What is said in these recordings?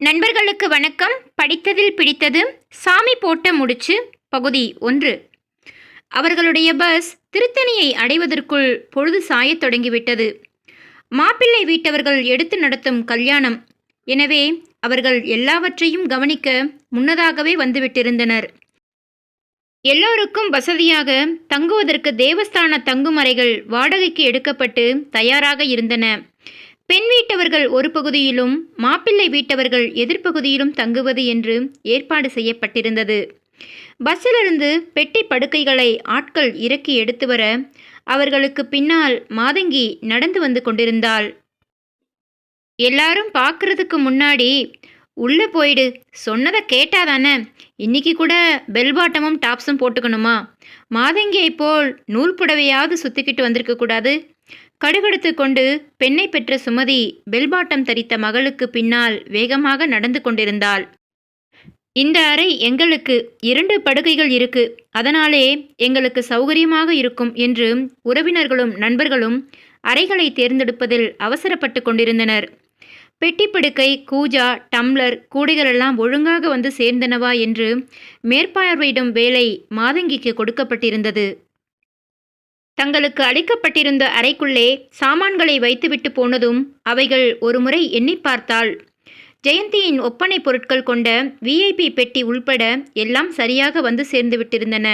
நண்பர்களுக்கு வணக்கம். படித்ததில் பிடித்தது சாமி போட்ட முடிச்சு பகுதி ஒன்று. அவர்களுடைய பஸ் திருத்தணியை அடைவதற்குள் பொழுது சாயத் தொடங்கிவிட்டது. மாப்பிள்ளை வீட்டவர்கள் எடுத்து நடத்தும் கல்யாணம். எனவே அவர்கள் எல்லாவற்றையும் கவனிக்க முன்னதாகவே வந்துவிட்டிருந்தனர். எல்லோருக்கும் வசதியாக தங்குவதற்கு தேவஸ்தான தங்குமறைகள் வாடகைக்கு எடுக்கப்பட்டு தயாராக இருந்தன. பெண் வீட்டவர்கள் ஒரு பகுதியிலும் மாப்பிள்ளை வீட்டவர்கள் எதிர்ப்பகுதியிலும் தங்குவது என்று ஏற்பாடு செய்யப்பட்டிருந்தது. பஸ்ஸிலிருந்து பெட்டி படுக்கைகளை ஆட்கள் இறக்கி எடுத்து வர அவர்களுக்கு பின்னால் மாதங்கி நடந்து வந்து கொண்டிருந்தாள். எல்லாரும் பார்க்கறதுக்கு முன்னாடி உள்ளே போயிடு. சொன்னதை கேட்டாதானே? இன்னைக்கு கூட பெல் பாட்டமும் டாப்ஸும் போட்டுக்கணுமா? மாதங்கியை போல் நூல் புடவையாவது சுத்திக்கிட்டு வந்திருக்க கூடாது. கடுகடுத்து கொண்டு பெண்ணை பெற்ற சுமதி பெல்பாட்டம் தரித்த மகளுக்கு பின்னால் வேகமாக நடந்து கொண்டிருந்தாள். இந்த அறை எங்களுக்கு இரண்டு படுக்கைகள் இருக்கு. அதனாலே எங்களுக்கு சௌகரியமாக இருக்கும் என்று உறவினர்களும் நண்பர்களும் அறைகளை தேர்ந்தெடுப்பதில் அவசரப்பட்டு கொண்டிருந்தனர். பெட்டி படுக்கை கூஜா டம்ளர் கூடைகளெல்லாம் ஒழுங்காக வந்து சேர்ந்தனவா என்று மேற்பார்வையிடும் வேலை மாதங்கிக்கு கொடுக்கப்பட்டிருந்தது. தங்களுக்கு அளிக்கப்பட்டிருந்த அறைக்குள்ளே சாமான்களை வைத்துவிட்டு போனதும் அவைகள் ஒருமுறை எண்ணி பார்த்தாள். ஜெயந்தியின் ஒப்பனை பொருட்கள் கொண்ட விஐபி பெட்டி உள்பட எல்லாம் சரியாக வந்து சேர்ந்து விட்டிருந்தன.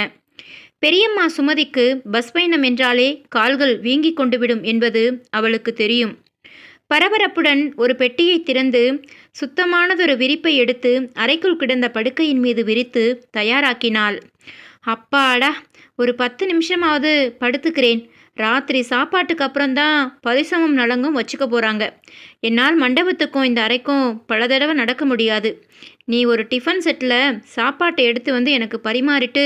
பெரியம்மா சுமதிக்கு பஸ் பயணம் என்றாலே கால்கள் வீங்கி கொண்டு விடும் என்பது அவளுக்கு தெரியும். பரபரப்புடன் ஒரு பெட்டியை திறந்து சுத்தமானதொரு விரிப்பை எடுத்து அறைக்குள் கிடந்த படுக்கையின் மீது விரித்து தயாராக்கினாள். அப்பாடா! ஒரு பத்து நிமிஷமாவது படுத்துக்கிறேன். ராத்திரி சாப்பாட்டுக்கு அப்புறம்தான் பரிசமம் நலங்கும் வச்சுக்க போகிறாங்க என்னால் மண்டபத்துக்கும் இந்த அறைக்கும் பல தடவை நடக்க முடியாது. நீ ஒரு டிஃபன் செட்டில் சாப்பாட்டை எடுத்து வந்து எனக்கு பரிமாறிட்டு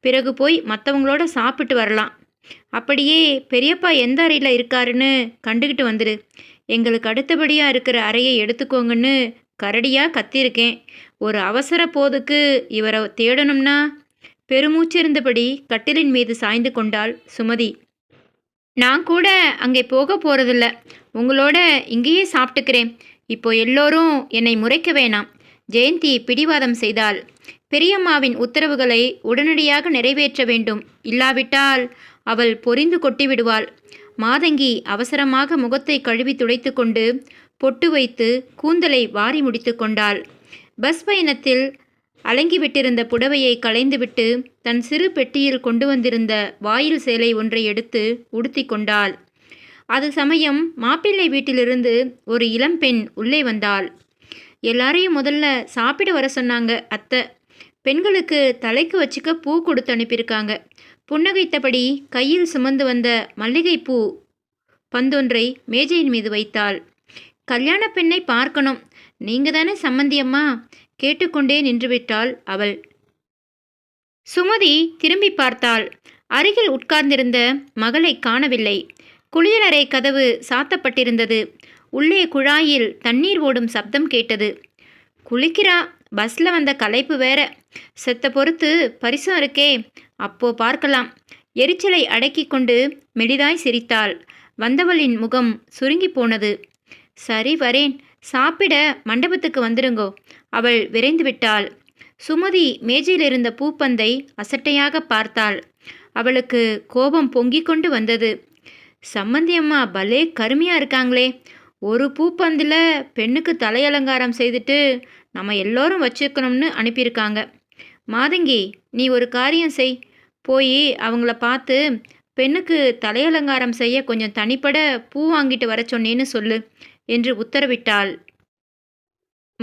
பிறகு போய் மற்றவங்களோட சாப்பிட்டு வரலாம். அப்படியே பெரியப்பா எந்த அறையில் இருக்காருன்னு கண்டுக்கிட்டு வந்துடு எங்களுக்கு அடுத்தபடியாக இருக்கிற அறையை எடுத்துக்கோங்கன்னு கரடியாக கத்தியிருக்கேன். ஒரு அவசர போதுக்கு இவரை தேடணும்னா பெருமூச்சிருந்தபடி கட்டிலின் மீது சாய்ந்து கொண்டாள் சுமதி. நான் கூட அங்கே போக போகிறதில்ல உங்களோட இங்கேயே சாப்பிட்டுக்கிறேன். இப்போ எல்லோரும் என்னை முறைக்க வேணாம். ஜெயந்தி பிடிவாதம் செய்தாள். பெரியம்மாவின் உத்தரவுகளை உடனடியாக நிறைவேற்ற வேண்டும். இல்லாவிட்டால் அவள் பொரிந்து கொட்டிவிடுவாள். மாதங்கி அவசரமாக முகத்தை கழுவி துடைத்து கொண்டு பொட்டு வைத்து கூந்தலை வாரி முடித்து கொண்டாள். பஸ் பயணத்தில் அலங்கிவிட்டிருந்த புடவையை களைந்துவிட்டு தன் சிறு பெட்டியில் கொண்டு வந்திருந்த வாயில் சேலை ஒன்றை எடுத்து உடுத்தி கொண்டாள். அது சமயம் மாப்பிள்ளை வீட்டிலிருந்து ஒரு இளம்பெண் உள்ளே வந்தாள். எல்லாரையும் முதல்ல சாப்பிட வர சொன்னாங்க அத்தை. பெண்களுக்கு தலைக்கு வச்சுக்க பூ கொடுத்து அனுப்பியிருக்காங்க. புன்னகைத்தபடி கையில் சுமந்து வந்த மல்லிகைப்பூ பந்தொன்றை மேஜையின் மீது வைத்தாள். கல்யாண பெண்ணை பார்க்கணும். நீங்கள் தானே சம்மந்தியம்மா கேட்டுக்கொண்டே நின்றுவிட்டாள் அவள். சுமதி திரும்பி பார்த்தாள். அருகில் உட்கார்ந்திருந்த மகளை காணவில்லை. குளியலறை கதவு சாத்தப்பட்டிருந்தது. உள்ளே குழாயில் தண்ணீர் ஓடும் சப்தம் கேட்டது. குளிக்கிறா? பஸ்ல வந்த களைப்பு வேற. செத்த பொறுத்து பரிசம் இருக்கே. அப்போ பார்க்கலாம். எரிச்சலை அடக்கி கொண்டு மெலிதாய் சிரித்தாள். வந்தவளின் முகம் சுருங்கி போனது. சரி வரேன். சாப்பிட மண்டபத்துக்கு வந்துருங்கோ. அவள் விரைந்து விட்டாள் சுமதி மேஜையில் இருந்த பூப்பந்தை அசட்டையாக பார்த்தாள். அவளுக்கு கோபம் பொங்கிக் கொண்டு வந்தது. சம்மந்தி அம்மா பலே கருமையாக இருக்காங்களே. ஒரு பூப்பந்தில் பெண்ணுக்கு தலையலங்காரம் செய்துட்டு நம்ம எல்லோரும் வச்சுக்கணும்னு அனுப்பியிருக்காங்க. மாதங்கி நீ ஒரு காரியம் செய். போய் அவங்கள பார்த்து பெண்ணுக்கு தலையலங்காரம் செய்ய கொஞ்சம் தனிப்பட பூ வாங்கிட்டு வர சொன்னேன்னு சொல்லு என்று உத்தரவிட்டாள்.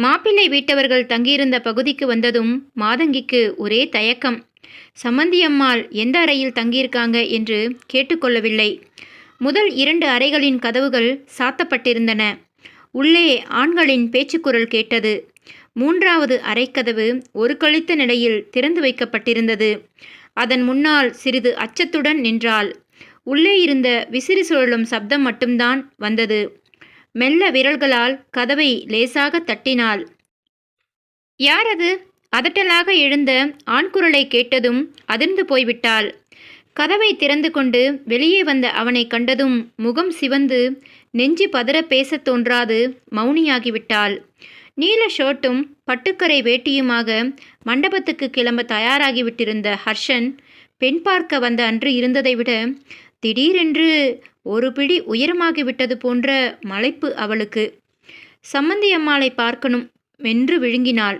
மாப்பிள்ளை வீட்டவர்கள் தங்கியிருந்த பகுதிக்கு வந்ததும் மாதங்கிக்கு ஒரே தயக்கம். சம்மந்தியம்மாள் எந்த அறையில் தங்கியிருக்காங்க என்று கேட்டுக்கொள்ளவில்லை. முதல் இரண்டு அறைகளின் கதவுகள் சாத்தப்பட்டிருந்தன. உள்ளே ஆண்களின் பேச்சுக்குரல் கேட்டது. மூன்றாவது அறைக்கதவு ஒரு கழித்த நிலையில் திறந்து வைக்கப்பட்டிருந்தது. அதன் முன்னால் சிறிது அச்சத்துடன் நின்றாள். உள்ளே இருந்த விசிறி சுழலும் சப்தம் மட்டும்தான் வந்தது. மெல்ல விரல்களால் கதவை லேசாக தட்டினாள். யார் அது அதட்டலாக எழுந்த ஆண்குரலை கேட்டதும் அதிர்ந்து போய்விட்டாள். கதவை திறந்து கொண்டு வெளியே வந்த அவனை கண்டதும் முகம் சிவந்து நெஞ்சு பதற பேசத் தோன்றாது மௌனியாகிவிட்டாள். நீல ஷர்ட்டும் பட்டுக்கரை வேட்டியுமாக மண்டபத்துக்கு கிளம்ப தயாராகிவிட்டிருந்த ஹர்ஷன் பெண் பார்க்க வந்த அன்று இருந்ததை விட திடீரென்று ஒரு பிடி உயரமாகிவிட்டது போன்ற மலைப்பு அவளுக்கு. சம்மந்தி அம்மாளை பார்க்கணும் வென்று விழுங்கினாள்.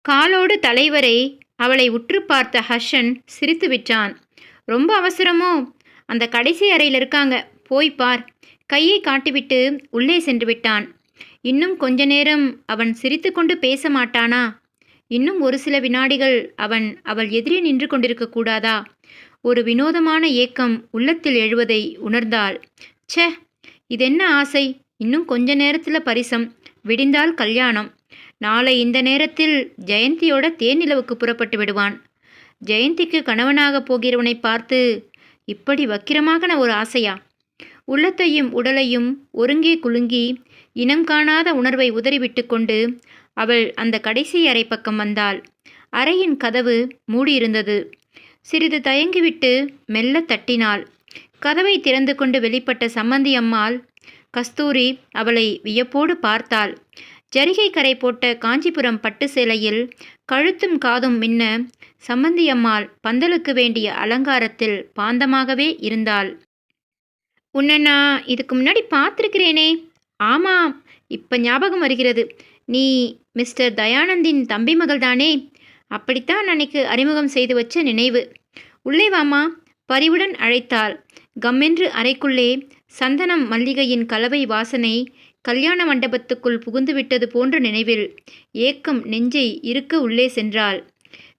காலோடு தலைவரை அவளை உற்று பார்த்த ஹர்ஷன் சிரித்து விட்டான். ரொம்ப அவசரமோ? அந்த கடைசி அறையில் இருக்காங்க. போய் பார். கையை காட்டிவிட்டு உள்ளே சென்று விட்டான். இன்னும் கொஞ்ச நேரம் அவன் சிரித்துக்கொண்டு பேச மாட்டானா? இன்னும் ஒரு சில வினாடிகள் அவன் அவள் எதிரே நின்று கொண்டிருக்க கூடாதா? ஒரு வினோதமான ஏக்கம் உள்ளத்தில் எழுவதை உணர்ந்தாள். ச்சே இதென்ன ஆசை? இன்னும் கொஞ்ச நேரத்தில் பரிசம். விடிந்தால் கல்யாணம். நாளை இந்த நேரத்தில் ஜெயந்தியோட தேனிலவுக்கு புறப்பட்டு விடுவான். ஜெயந்திக்கு கணவனாகப் போகிறவனை பார்த்து இப்படி வக்கிரமாகன ஒரு ஆசையா? உள்ளத்தையும் உடலையும் ஒருங்கே குலுங்கி இனம் காணாத உணர்வை உதறிவிட்டு கொண்டு அவள் அந்த கடைசி அறை பக்கம் வந்தாள். அறையின் கதவு மூடியிருந்தது. சிறிது தயங்கிவிட்டு மெல்ல தட்டினாள். கதவை திறந்து கொண்டு வெளிப்பட்ட சம்மந்தி அம்மாள் கஸ்தூரி அவளை வியப்போடு பார்த்தாள். ஜரிகை கரை போட்ட காஞ்சிபுரம் பட்டு சேலையில் கழுத்தும் காதும் மின்ன சம்மந்தி அம்மாள் பந்தலுக்கு வேண்டிய அலங்காரத்தில் பாந்தமாகவே இருந்தாள். உன்னை நான் இதுக்கு முன்னாடி பார்த்துருக்கிறேனே. ஆமாம் இப்போ ஞாபகம் வருகிறது. நீ மிஸ்டர் தயானந்தின் தம்பி மகள் தானே அப்படித்தான் அன்னைக்கு அறிமுகம் செய்து வச்ச நினைவு. உள்ளே வாமா பரிவுடன் அழைத்தாள். கம்மென்று அறைக்குள்ளே சந்தனம் மல்லிகையின் கலவை வாசனை கல்யாண மண்டபத்துக்குள் புகுந்துவிட்டது போன்ற நினைவில் ஏக்கம் நெஞ்சை இருக்க உள்ளே சென்றாள்.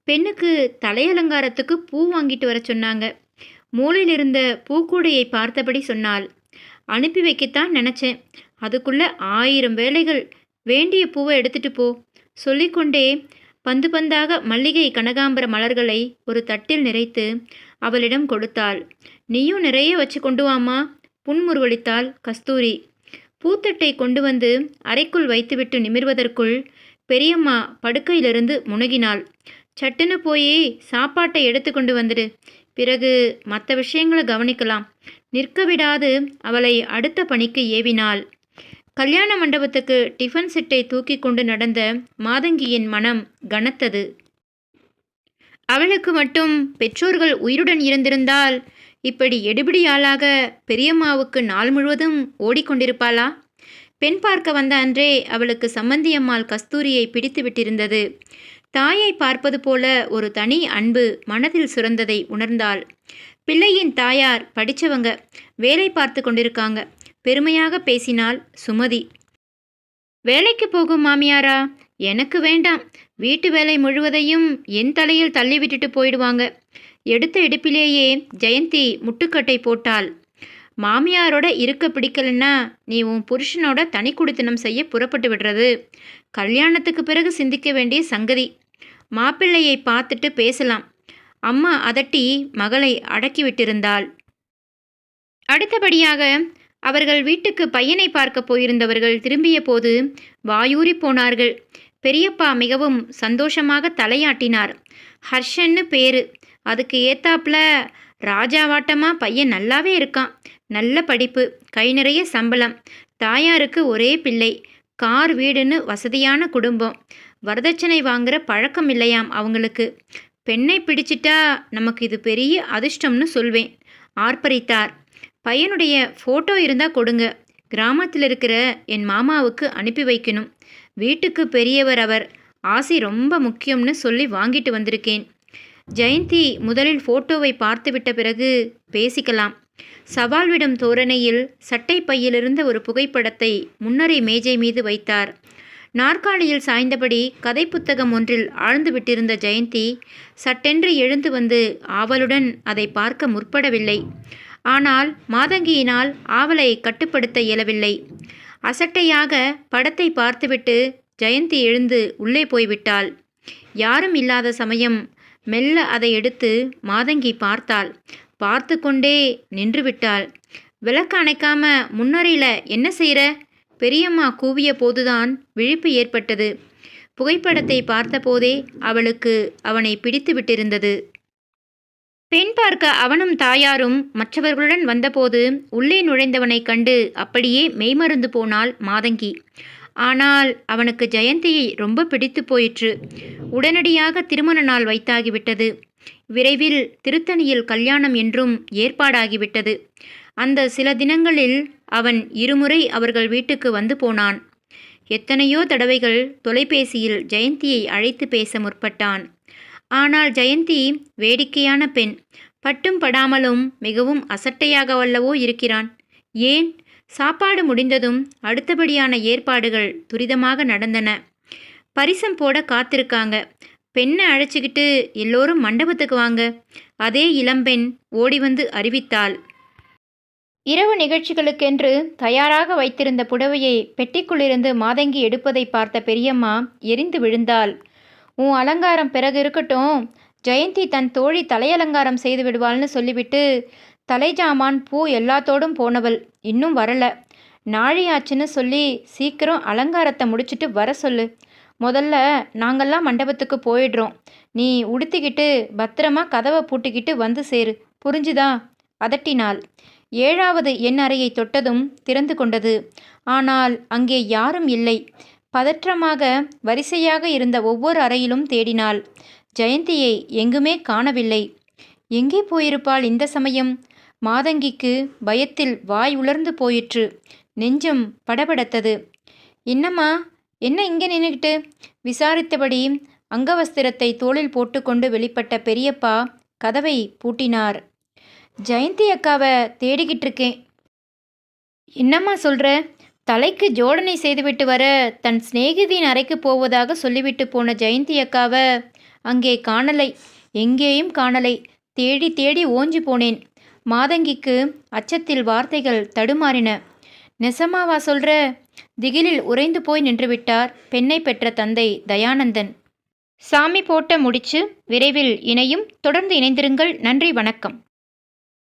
பெண்ணுக்கு தலையலங்காரத்துக்கு பூ வாங்கிட்டு வர சொன்னாங்க. மூலையில் இருந்த பூக்கூடையை பார்த்தபடி சொன்னாள். அனுப்பி வைக்கத்தான் நினச்சேன். அதுக்குள்ள ஆயிரம் வேலைகள் வேண்டிய பூவை எடுத்துட்டு போ. சொல்லிக்கொண்டே பந்து பந்தாக மல்லிகை கனகாம்பர மலர்களை ஒரு தட்டில் நிறைத்து அவளிடம் கொடுத்தாள். நீயும் நிறைய வச்சு கொண்டு வாமா புன்முறுவளித்தாள் கஸ்தூரி. பூத்தட்டை கொண்டு வந்து அறைக்குள் வைத்துவிட்டு நிமிர்வதற்குள் பெரியம்மா படுக்கையிலிருந்து முணுகினாள் சட்டுன்னு போய் சாப்பாட்டை எடுத்து கொண்டு வந்துடு. பிறகு மற்ற விஷயங்களை கவனிக்கலாம். நிற்க விடாது அவளை அடுத்த பணிக்கு ஏவினாள். கல்யாண மண்டபத்துக்கு டிஃபன் செட்டை தூக்கி கொண்டு நடந்த மாதங்கியின் மனம் கனத்தது. அவளுக்கு மட்டும் பெற்றோர்கள் உயிருடன் இருந்திருந்தால் இப்படி எடுபிடி ஆளாக பெரியம்மாவுக்கு நாள் முழுவதும் ஓடிக்கொண்டிருப்பாளா? பெண் பார்க்க வந்த அன்றே அவளுக்கு சம்பந்தியம்மாள் கஸ்தூரியை பிடித்து விட்டிருந்தது. தாயை பார்ப்பது போல ஒரு தனி அன்பு மனதில் சுரந்ததை உணர்ந்தாள். பிள்ளையின் தாயார் படித்தவங்க வேலை பார்த்து கொண்டிருக்காங்க. பெருமையாக பேசினாள் சுமதி. வேலைக்கு போகும் மாமியாரா? எனக்கு வேண்டாம். வீட்டு வேலை முழுவதையும் என் தலையில் தள்ளி விட்டுட்டு போயிடுவாங்க. எடுத்த எடுப்பிலேயே ஜெயந்தி முட்டுக்கட்டை போட்டாள். மாமியாரோட இருக்க பிடிக்கலன்னா நீ உன் புருஷனோட தனி குடித்தனம் செய்ய புறப்பட்டு விடுறது. கல்யாணத்துக்கு பிறகு சிந்திக்க வேண்டிய சங்கதி. மாப்பிள்ளையை பார்த்துட்டு பேசலாம். அம்மா அதட்டி மகளை அடக்கி விட்டிருந்தாள். அடுத்தபடியாக அவர்கள் வீட்டுக்கு பையனை பார்க்க போயிருந்தவர்கள் திரும்பிய போது வாயூறி போனார்கள். பெரியப்பா மிகவும் சந்தோஷமாக தலையாட்டினார். ஹர்ஷன்னு பேரு. அதுக்கு ஏத்தாப்புல ராஜாவாட்டமா பையன் நல்லாவே இருக்கான். நல்ல படிப்பு கை நிறைய சம்பளம். தாயாருக்கு ஒரே பிள்ளை. கார் வீடுன்னு வசதியான குடும்பம். வரதட்சணை வாங்குற பழக்கம் இல்லையாம் அவங்களுக்கு. பெண்ணை பிடிச்சிட்டா நமக்கு இது பெரிய அதிர்ஷ்டம்னு சொல்வேன். ஆர்ப்பரித்தார். பையனுடைய ஃபோட்டோ இருந்தால் கொடுங்க. கிராமத்தில் இருக்கிற என் மாமாவுக்கு அனுப்பி வைக்கணும். வீட்டுக்கு பெரியவர் அவர். ஆசை ரொம்ப முக்கியம்னு சொல்லி வாங்கிட்டு வந்திருக்கேன். ஜெயந்தி முதலில் ஃபோட்டோவை பார்த்துவிட்ட பிறகு பேசிக்கலாம். சவால் விடும் தோரணையில் சட்டை பையிலிருந்த ஒரு புகைப்படத்தை முன்னரை மேஜை மீது வைத்தார். நாற்காலியில் சாய்ந்தபடி கதை புத்தகம் ஒன்றில் ஆழ்ந்து விட்டிருந்த ஜெயந்தி சட்டென்று எழுந்து வந்து ஆவலுடன் அதை பார்க்க முற்படவில்லை. ஆனால் மாதங்கியினால் ஆவலை கட்டுப்படுத்த இயலவில்லை. அசட்டையாக படத்தை பார்த்துவிட்டு ஜெயந்தி எழுந்து உள்ளே போய்விட்டாள். யாரும் இல்லாத சமயம் மெல்ல அதை எடுத்து மாதங்கி பார்த்தாள். பார்த்து கொண்டே நின்று விட்டாள் விளக்கு அணைக்காம முன்னறையில் என்ன செய்கிற பெரியம்மா கூவிய போதுதான் விழிப்பு ஏற்பட்டது. புகைப்படத்தை பார்த்தபோதே அவளுக்கு அவனை பிடித்து விட்டிருந்தது. பெண் பார்க்க அவனும் தாயாரும் மற்றவர்களுடன் வந்தபோது உள்ளே நுழைந்தவனைக் கண்டு அப்படியே மெய்மறந்து போனாள் மாதங்கி. ஆனால் அவனுக்கு ஜெயந்தியை ரொம்ப பிடித்து போயிற்று. உடனடியாக திருமண நாள் வைத்தாகிவிட்டது. விரைவில் திருத்தணியில் கல்யாணம் என்றும் ஏற்பாடாகிவிட்டது. அந்த சில தினங்களில் அவன் இருமுறை அவர்கள் வீட்டுக்கு வந்து போனான். எத்தனையோ தடவைகள் தொலைபேசியில் ஜெயந்தியை அழைத்து பேச முற்பட்டான். ஆனால் ஜெயந்தி வேடிக்கையான பெண். பட்டும் படாமலும் மிகவும் அசட்டையாக வல்லவோ இருக்கிறான். ஏன்? சாப்பாடு முடிந்ததும் அடுத்தபடியான ஏற்பாடுகள் துரிதமாக நடந்தன. பரிசம் போட காத்திருக்காங்க. பெண்ணை அழைச்சிக்கிட்டு எல்லோரும் மண்டபத்துக்கு வாங்க. அதே இளம்பெண் ஓடி வந்து அறிவித்தாள். இரவு நிகழ்ச்சிகளுக்கென்று தயாராக வைத்திருந்த புடவையை பெட்டிக்குள்ளிருந்து மாதங்கி எடுப்பதை பார்த்த பெரியம்மா எரிந்து விழுந்தாள். உன் அலங்காரம் பிறகு இருக்கட்டும். ஜெயந்தி தன் தோழி தலையலங்காரம் செய்து விடுவாள்னு சொல்லிவிட்டு தலைஜாமான் பூ எல்லாத்தோடும் போனவள். இன்னும் வரல. நாழியாச்சுன்னு சொல்லி சீக்கிரம் அலங்காரத்தை முடிச்சிட்டு வர சொல்லு. முதல்ல நாங்கள்லாம் மண்டபத்துக்கு போயிடுறோம். நீ உடுத்திக்கிட்டு பத்திரமா கதவை பூட்டிக்கிட்டு வந்து சேரு. புரிஞ்சுதா? அதட்டினாள். ஏழாவது எண் அறையை தொட்டதும் திறந்து கொண்டது. ஆனால் அங்கே யாரும் இல்லை. பதற்றமாக வரிசையாக இருந்த ஒவ்வொரு அறையிலும் தேடினாள். ஜெயந்தியை எங்குமே காணவில்லை. எங்கே போயிருப்பாள் இந்த சமயம்? மாதங்கிக்கு பயத்தில் வாய் உலர்ந்து போயிற்று. நெஞ்சம் படபடத்தது. என்னம்மா? என்ன இங்கே நின்றுக்கிட்டு விசாரித்தபடி அங்கவஸ்திரத்தை தோளில் போட்டுக்கொண்டு வெளிப்பட்ட பெரியப்பா கதவை பூட்டினார். ஜெயந்தி அக்காவை தேடிக்கிட்டு இருக்கேன் என்னம்மா சொல்கிற தலைக்கு ஜோடனை செய்துவிட்டு வர தன் சிநேகிதியின் அறைக்கு போவதாக சொல்லிவிட்டு போன ஜெயந்தி அக்காவை அங்கே காணலை எங்கேயும் காணலை தேடி தேடி ஓஞ்சி போனேன். மாதங்கிக்கு அச்சத்தில் வார்த்தைகள் தடுமாறின. நெசமாவா சொல்ற? திகிலில் உறைந்து போய் நின்றுவிட்டார் பெண்ணை பெற்ற தந்தை தயானந்தன். சாமி போட்ட முடிச்சு விரைவில் இணையும். தொடர்ந்து இணைந்திருங்கள். நன்றி வணக்கம்.